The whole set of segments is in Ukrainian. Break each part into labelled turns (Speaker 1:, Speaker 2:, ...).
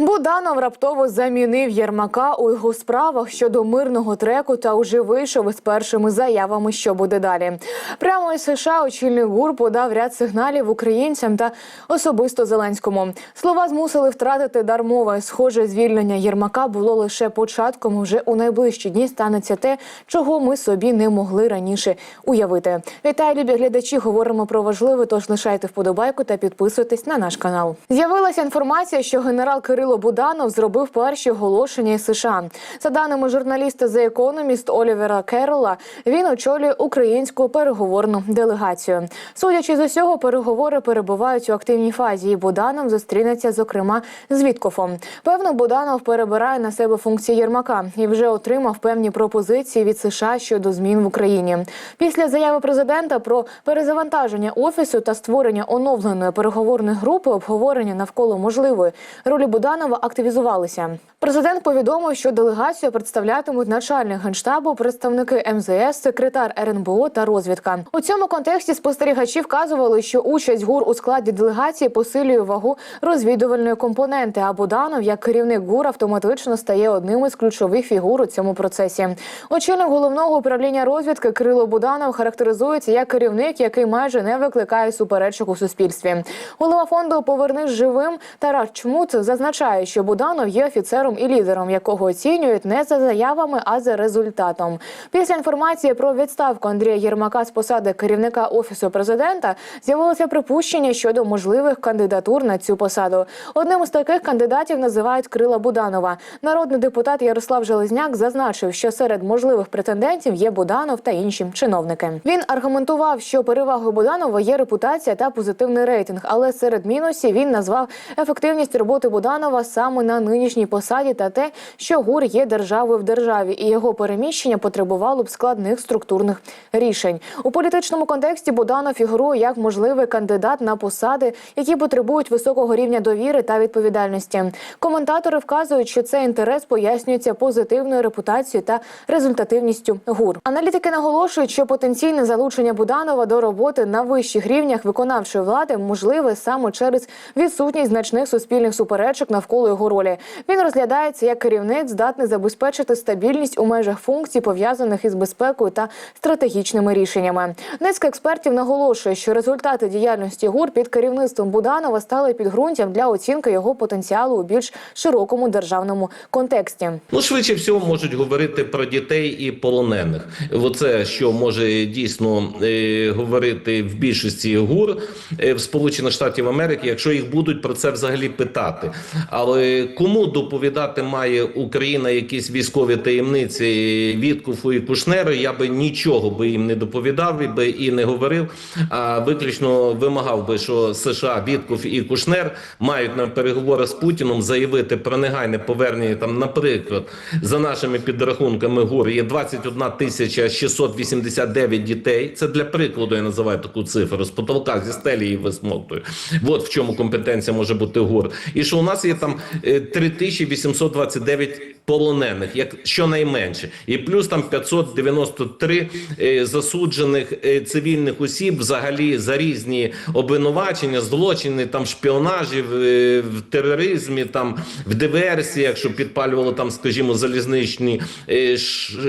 Speaker 1: Буданов раптово замінив Єрмака у його справах щодо мирного треку та уже вийшов із першими заявами, що буде далі. Прямо із США очільник ГУР подав ряд сигналів українцям та особисто Зеленському. Слова змусили втратити дар мови. Схоже, звільнення Єрмака було лише початком. Уже у найближчі дні станеться те, чого ми собі не могли раніше уявити. Вітаю, любі глядачі. Говоримо про важливе. Тож лишайте вподобайку та підписуйтесь на наш канал. З'явилася інформація, що генерал Кирило Буданов зробив перші оголошення із США. За даними журналіста The Economist Олівера Керола, він очолює українську переговорну делегацію. Судячи з усього, переговори перебувають у активній фазі. і Буданов зустрінеться зокрема з Віткофом. Певно, Буданов перебирає на себе функції Єрмака і вже отримав певні пропозиції від США щодо змін в Україні. Після заяви президента про перезавантаження офісу та створення оновленої переговорної групи обговорення навколо можливої ролі Буданова активізувалися. Президент повідомив, що делегацію представлятимуть начальник генштабу, представники МЗС, секретар РНБО та розвідка. У цьому контексті спостерігачі вказували, що участь ГУР у складі делегації посилює вагу розвідувальної компоненти. А Буданов, як керівник ГУР, автоматично стає одним із ключових фігур у цьому процесі. Очільник головного управління розвідки Кирило Буданов характеризується як керівник, який майже не викликає суперечок у суспільстві. Голова фонду Повернись живим Тарас Чмут зазначає, що Буданов є офіцером і лідером, якого оцінюють не за заявами, а за результатом. Після інформації про відставку Андрія Єрмака з посади керівника офісу президента з'явилося припущення щодо можливих кандидатур на цю посаду. Одним із таких кандидатів називають Крила Буданова. Народний депутат Ярослав Железняк зазначив, що серед можливих претендентів є Буданов та інші чиновники. Він аргументував, що перевагою Буданова є репутація та позитивний рейтинг, але серед мінусів він назвав ефективність роботи Буданова саме на нинішній посаді та те, що ГУР є державою в державі, і його переміщення потребувало б складних структурних рішень. У політичному контексті Буданов фігурує як можливий кандидат на посади, які потребують високого рівня довіри та відповідальності. Коментатори вказують, що цей інтерес пояснюється позитивною репутацією та результативністю ГУР. Аналітики наголошують, що потенційне залучення Буданова до роботи на вищих рівнях виконавчої влади можливе саме через відсутність значних суспільних суперечок навколо його ролі. Він розглядається як керівник, здатний забезпечити стабільність у межах функцій, пов'язаних із безпекою та стратегічними рішеннями. Низка експертів наголошує, що результати діяльності ГУР під керівництвом Буданова стали підґрунтям для оцінки його потенціалу у більш широкому державному контексті.
Speaker 2: Ну, швидше всього можуть говорити про дітей і полонених. Оце що може дійсно е, говорити в більшості гур е, в Сполучених Штатів Америки, якщо їх будуть про це взагалі питати. Але кому доповідати має Україна якісь військові таємниці Віткуфу і Кушнеру, я би нічого би їм не доповідав і би і не говорив, а виключно вимагав би, що США Віткуф і Кушнер мають на переговорах з Путіном заявити про негайне повернення там, наприклад, за нашими підрахунками ГУР є 21 тисяча 689 дітей. Це для прикладу я називаю таку цифру з потолка зі стелі її висмоктую. От в чому компетенція може бути ГУР. І що у нас є там е, 3829 полонених, як щонайменше, і плюс там 593 е, засуджених е, цивільних осіб взагалі за різні обвинувачення, злочини, там шпіонажі, в, е, тероризмі, там в диверсіях, що підпалювало там, скажімо, залізничні е,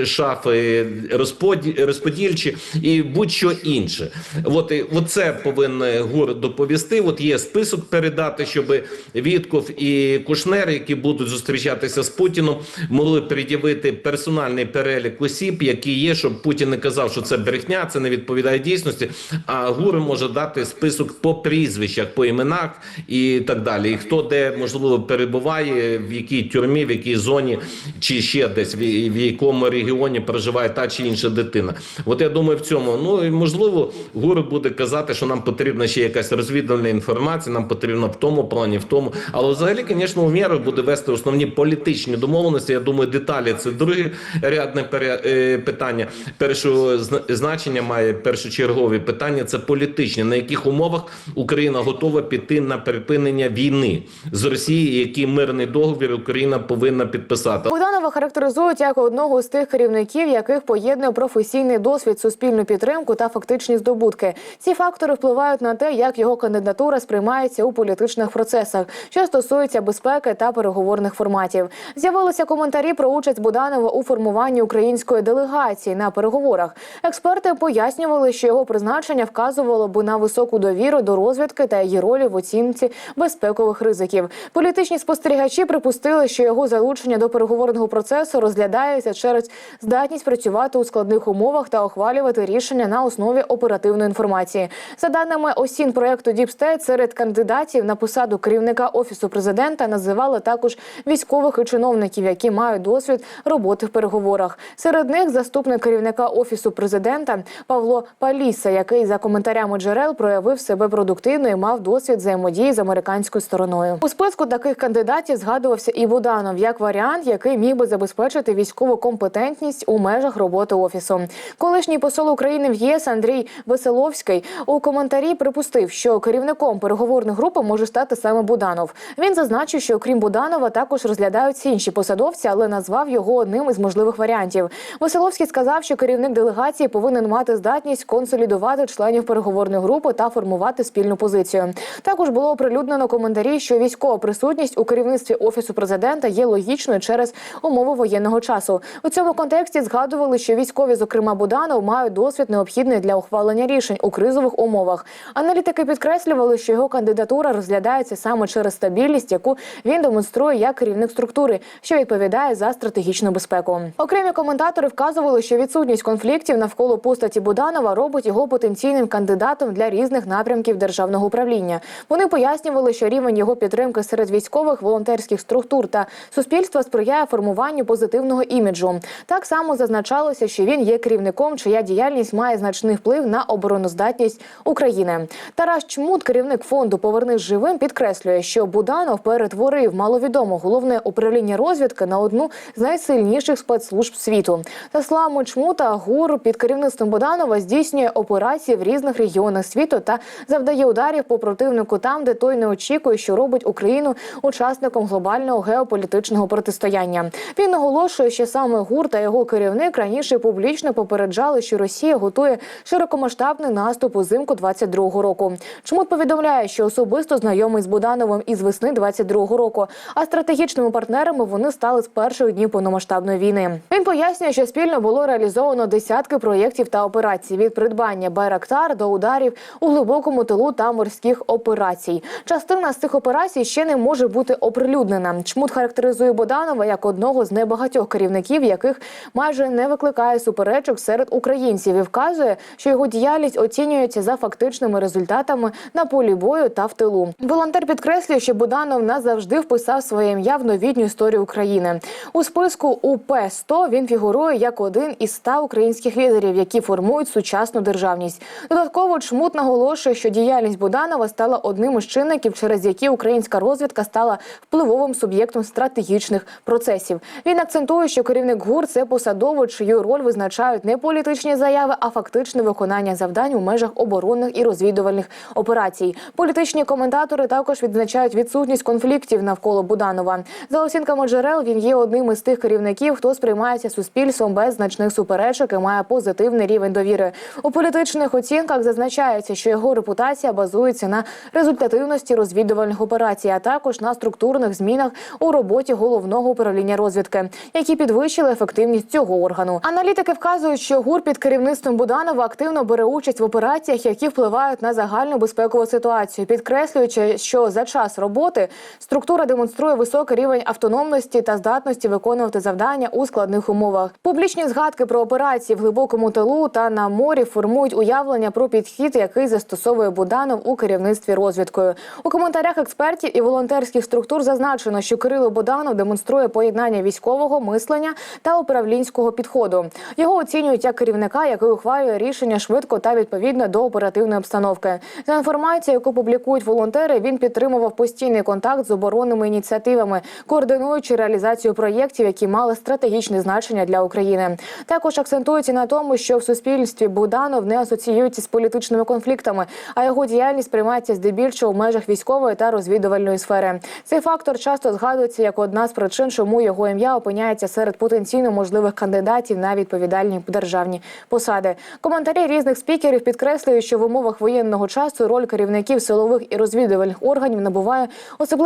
Speaker 2: шафи розподі, розподільчі і будь-що інше. От, і- от це повинен ГУР доповісти. От є список передати, щоб Вітков і Кушнер, які будуть зустрічатися з Путіном, могли пред'явити персональний перелік осіб, які є, щоб Путін не казав, що це брехня, це не відповідає дійсності. А ГУР може дати список по прізвищах, по іменах і так далі. І хто де можливо перебуває, в якій тюрмі, в якій зоні, чи ще десь в, якому регіоні проживає та чи інша дитина. От я думаю, в цьому ну і можливо, ГУР буде казати, що нам потрібна ще якась розвідувальна інформація. Нам потрібно в тому плані, в тому. Але взагалі, звісно, Умєров буде вести основні політичні домовленості. Я думаю, деталі це друге рядне е, питання. Першого зна- значення має першочергові питання. Це політичні, на яких умовах Україна готова піти на припинення війни з Росією, який мирний договір Україна повинна підписати.
Speaker 1: Буданова характеризують як одного з тих керівників, яких поєднує професійний досвід, суспільну підтримку та фактичні здобутки. Ці фактори впливають на те, як його кандидатура сприймається у політичних процесах, що стосується безпеки та переговорних форматів. З'явилися коментарі про участь Буданова у формуванні української делегації на переговорах. Експерти пояснювали, що його призначення вказувало би на високу довіру до розвідки та її ролі в оцінці безпекових ризиків. Політичні спостерігачі припустили, що його залучення до переговорного процесу розглядається через здатність працювати у складних умовах та ухвалювати рішення на основі оперативної інформації. За даними осін проекту Діпстейт, серед кандидатів на посаду керівника офісу президента називали також військових і чиновників, які мають досвід роботи в переговорах. Серед них заступник керівника офісу президента Павло Паліса, який за коментарями джерел проявив себе продуктивно і мав досвід взаємодії з американською стороною. У списку таких кандидатів згадувався і Буданов як варіант, який міг би забезпечити військову компетентність у межах роботи офісу. Колишній посол України в ЄС Андрій Веселовський у коментарі припустив, що керівником переговорної групи може стати саме Буданов. Він зазначив, що окрім Буданова також розглядаються інші посадовці, але назвав його одним із можливих варіантів. Веселовський сказав, що керівник делегації повинен мати здатність консолідувати членів переговорної групи та формувати спільну позицію. Також було оприлюднено коментарі, що військова присутність у керівництві офісу президента є логічною через умови воєнного часу. У цьому контексті згадували, що військові, зокрема Буданов, мають досвід необхідний для ухвалення рішень у кризових умовах. Аналітики підкреслювали, що його кандидатура розглядається саме через стабільність, яку він демонструє як керівник структури, що відповідає за стратегічну безпеку. Окремі коментатори вказували, що відсутність конфліктів навколо постаті Буданова робить його потенційним кандидатом для різних напрямків державного управління. Вони пояснювали, що рівень його підтримки серед військових, волонтерських структур та суспільства сприяє формуванню позитивного іміджу. Так само зазначалося, що він є керівником, чия діяльність має значний вплив на обороноздатність України. Тарас Чмут, керівник фонду Повернись живим, підкреслює, що Буданов перетворив маловідоме головне управління розвідки на одну з найсильніших спецслужб світу. За словами Чмута, ГУР під керівництвом Буданова здійснює операції в різних регіонах світу та завдає ударів по противнику там, де той не очікує, що робить Україну учасником глобального геополітичного протистояння. Він наголошує, що саме ГУР та його керівник раніше публічно попереджали, що Росія готує широкомасштабний наступ узимку 22-го року. Чмут повідомляє, що особисто знайомий з Будановим із весни 22-го року, а стратегічними партнерами вони стали з перших днів повномасштабної війни. Він пояснює, що спільно було реалізовано десятки проєктів та операцій від придбання Байрактар до ударів у глибокому тилу та морських операцій. Частина з цих операцій ще не може бути оприлюднена. Чмут характеризує Боданова як одного з небагатьох керівників, яких майже не викликає суперечок серед українців, і вказує, що його діяльність оцінюється за фактичними результатами на полі бою та в тилу. Волонтер підкреслює, що Буданов назавжди вписав своє ім'я в новітню історію України. У списку УП 100 він фігурує як один із ста українських лідерів, які формують сучасну державність. Додатково чмут наголошує, що діяльність Буданова стала одним із чинників, через які українська розвідка стала впливовим суб'єктом стратегічних процесів. Він акцентує, що керівник ГУР це посадовець, чию роль визначають не політичні заяви, а фактичне виконання завдань у межах оборонних і розвідувальних операцій. Політичні коментатори також відзначають відсутність конфліктів навколо Буданова. За оцінками джерел, він є одним із тих керівників, хто сприймається суспільством без значних суперечок і має позитивний рівень довіри. У політичних оцінках зазначається, що його репутація базується на результативності розвідувальних операцій, а також на структурних змінах у роботі головного управління розвідки, які підвищили ефективність цього органу. Аналітики вказують, що ГУР під керівництвом Буданова активно бере участь в операціях, які впливають на загальну безпекову ситуацію, підкреслюючи, що за час роботи структура демонструє високий рівень автономності та здатності виконувати завдання у складних умовах. Публічні згадки про операції в глибокому тилу та на морі формують уявлення про підхід, який застосовує Буданов у керівництві розвідкою. У коментарях експертів і волонтерських структур зазначено, що Кирило Буданов демонструє поєднання військового мислення та управлінського підходу. Його оцінюють як керівника, який ухвалює рішення швидко та відповідно до оперативної обстановки. За інформацією, яку публікують волонтери, він підтримував постійний контакт з оборонними ініціативами, координуючи реалізацію проєктів, які мали стратегічне значення для України. Також акцентується на тому, що в суспільстві Буданов не асоціюється з політичними конфліктами, а його діяльність приймається здебільшого в межах військової та розвідувальної сфери. Цей фактор часто згадується як одна з причин, чому його ім'я опиняється серед потенційно можливих кандидатів на відповідальні державні посади. Коментарі різних спікерів підкреслюють, що в умовах воєнного часу роль керівників силових і розвідувальних органів набуває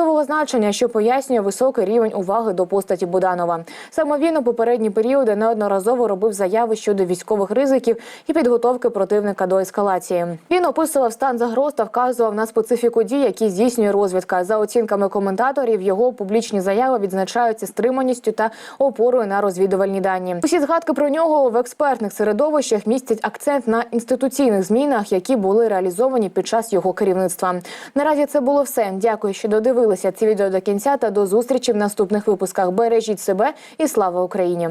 Speaker 1: особливого значення, що пояснює високий рівень уваги до постаті Буданова. Саме він у попередні періоди неодноразово робив заяви щодо військових ризиків і підготовки противника до ескалації. Він описував стан загроз та вказував на специфіку дій, які здійснює розвідка. За оцінками коментаторів, його публічні заяви відзначаються стриманістю та опорою на розвідувальні дані. Усі згадки про нього в експертних середовищах містять акцент на інституційних змінах, які були реалізовані під час його керівництва. Наразі це було все. Дякую, що додивилися ці відео до кінця та до зустрічі в наступних випусках. Бережіть себе і слава Україні!